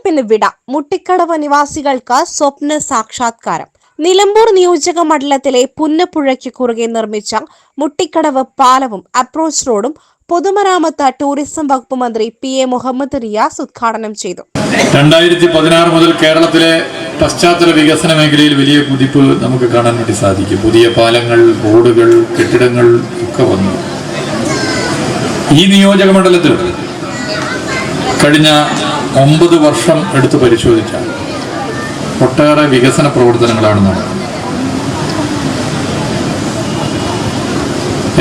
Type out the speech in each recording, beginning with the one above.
തെരഞ്ഞെടുപ്പിന് വിട മുട്ടിക്കടവ് നിവാസികൾക്ക് സ്വപ്ന സാക്ഷാത്കാരം. നിലമ്പൂർ നിയോജക മണ്ഡലത്തിലെ പുന്നപ്പുഴയ്ക്ക് കുറുകെ നിർമ്മിച്ച മുട്ടിക്കടവ് പാലവും അപ്രോച്ച് റോഡും പൊതുമരാമത്ത് ടൂറിസം വകുപ്പ് മന്ത്രി പി എ മുഹമ്മദ് റിയാസ് ഉദ്ഘാടനം ചെയ്തു. രണ്ടായിരത്തി പതിനാറ് മുതൽ കേരളത്തിലെ പശ്ചാത്തല വികസന മേഖലയിൽ വലിയ കുതിപ്പ് നമുക്ക് കാണാൻ വേണ്ടി സാധിക്കും. പുതിയ പാലങ്ങൾ റോഡുകൾ കെട്ടിടങ്ങൾ ഒക്കെ വന്നു. ഈ നിയോജക മണ്ഡലത്തിൽ കഴിഞ്ഞ ഒമ്പത് വർഷം എടുത്ത് പരിശോധിച്ചാൽ ഒട്ടേറെ വികസന പ്രവർത്തനങ്ങളാണ് നടന്നത്.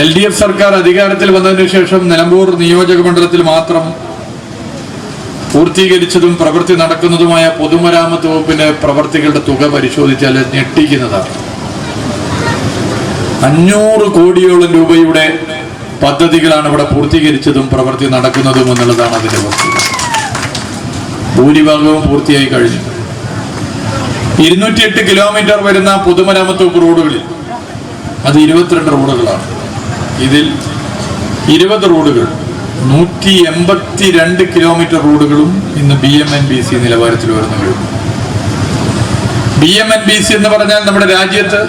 എൽ ഡി എഫ് സർക്കാർ അധികാരത്തിൽ വന്നതിന് ശേഷം നിലമ്പൂർ നിയോജക മണ്ഡലത്തിൽ മാത്രം പൂർത്തീകരിച്ചതും പ്രവൃത്തി നടക്കുന്നതുമായ പൊതുമരാമത്ത് വകുപ്പിന്റെ പ്രവർത്തികളുടെ തുക പരിശോധിച്ചാൽ ഞെട്ടിക്കുന്നതാണ്. അഞ്ഞൂറ് കോടിയോളം രൂപയുടെ പദ്ധതികളാണ് ഇവിടെ പൂർത്തീകരിച്ചതും പ്രവൃത്തി നടക്കുന്നതും എന്നുള്ളതാണ് അതിന്റെ വസ്തുത. ഭൂരിഭാഗവും പൂർത്തിയായി കഴിഞ്ഞു. ഇരുന്നൂറ്റിയെട്ട് കിലോമീറ്റർ വരുന്ന പൊതുമരാമത്ത് റോഡുകളിൽ അത് ഇരുപത്തിരണ്ട് റോഡുകളാണ്. ഇതിൽ ഇരുപത് റോഡുകൾ നൂറ്റി എൺപത്തി രണ്ട് കിലോമീറ്റർ റോഡുകളും ഇന്ന് B M N B C നിലവാരത്തിൽ വരുന്നു കഴിഞ്ഞു. B M N B C എന്ന് പറഞ്ഞാൽ നമ്മുടെ രാജ്യത്ത്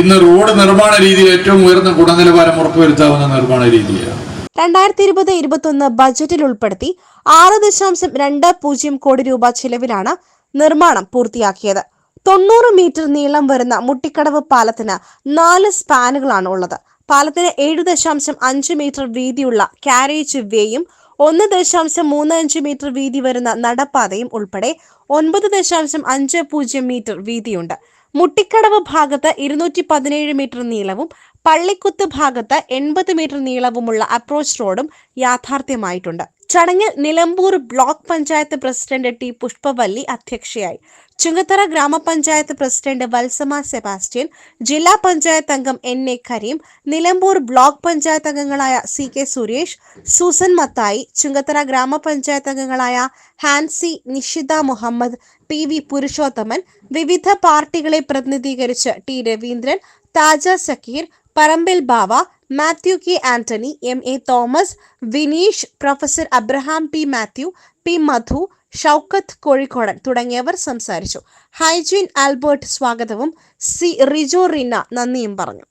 ഇന്ന് റോഡ് നിർമ്മാണ രീതിയിൽ ഏറ്റവും ഉയർന്ന ഗുണനിലവാരം ഉറപ്പുവരുത്താവുന്ന നിർമ്മാണ രീതിയാണ്. രണ്ടായിരത്തി ഇരുപത് ഇരുപത്തൊന്ന് ബജറ്റിൽ ഉൾപ്പെടുത്തി ആറ് ദശാംശം രണ്ട് പൂജ്യം കോടി രൂപ ചെലവിലാണ് നിർമ്മാണം പൂർത്തിയാക്കിയത്. തൊണ്ണൂറ് മീറ്റർ നീളം വരുന്ന മുട്ടിക്കടവ് പാലത്തിന് നാല് സ്പാനുകളാണ് ഉള്ളത്. പാലത്തിന് ഏഴ് ദശാംശം അഞ്ച് മീറ്റർ വീതിയുള്ള കാരേജ് വേയും ഒന്ന് ദശാംശം മൂന്ന് അഞ്ച് മീറ്റർ വീതി വരുന്ന നടപ്പാതയും ഉൾപ്പെടെ ഒൻപത് ദശാംശം അഞ്ച് പൂജ്യം മീറ്റർ വീതിയുണ്ട്. മുട്ടിക്കടവ് ഭാഗത്ത് ഇരുന്നൂറ്റി പതിനേഴ് മീറ്റർ നീളവും പള്ളിക്കുത്ത് ഭാഗത്ത് എൺപത് മീറ്റർ നീളവുമുള്ള അപ്രോച്ച് റോഡും യാഥാർത്ഥ്യമായിട്ടുണ്ട്. ചടങ്ങിൽ Nilambur block panchayat president T Pushpavalli അധ്യക്ഷയായി. ചുങ്കത്തറ ഗ്രാമപഞ്ചായത്ത് പ്രസിഡന്റ് വത്സമ സെബാസ്റ്റ്യൻ ജില്ലാ പഞ്ചായത്ത് അംഗം N A Kareem Nilambur block panchayat അംഗങ്ങളായ സി കെ സുരേഷ് സൂസൻ മത്തായി ചുങ്കത്തറ ഗ്രാമപഞ്ചായത്ത് അംഗങ്ങളായ ഹാൻസി നിഷിത മുഹമ്മദ് പി വി പുരുഷോത്തമൻ വിവിധ പാർട്ടികളെ പ്രതിനിധീകരിച്ച് T Raveendran Thaja Sakkeer Parambil Bava Mathew K Antony M A Thomas Vineesh professor Abraham P Mathew P Madhu Shoukath Kozhikodan തുടങ്ങിയവർ സംസാരിച്ചു. Hygiene Albert സ്വാഗതവും. C Rijo Rina നന്ദിയും പറഞ്ഞു.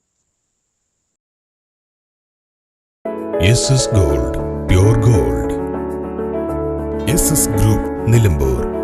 Gold pure gold group Nilambur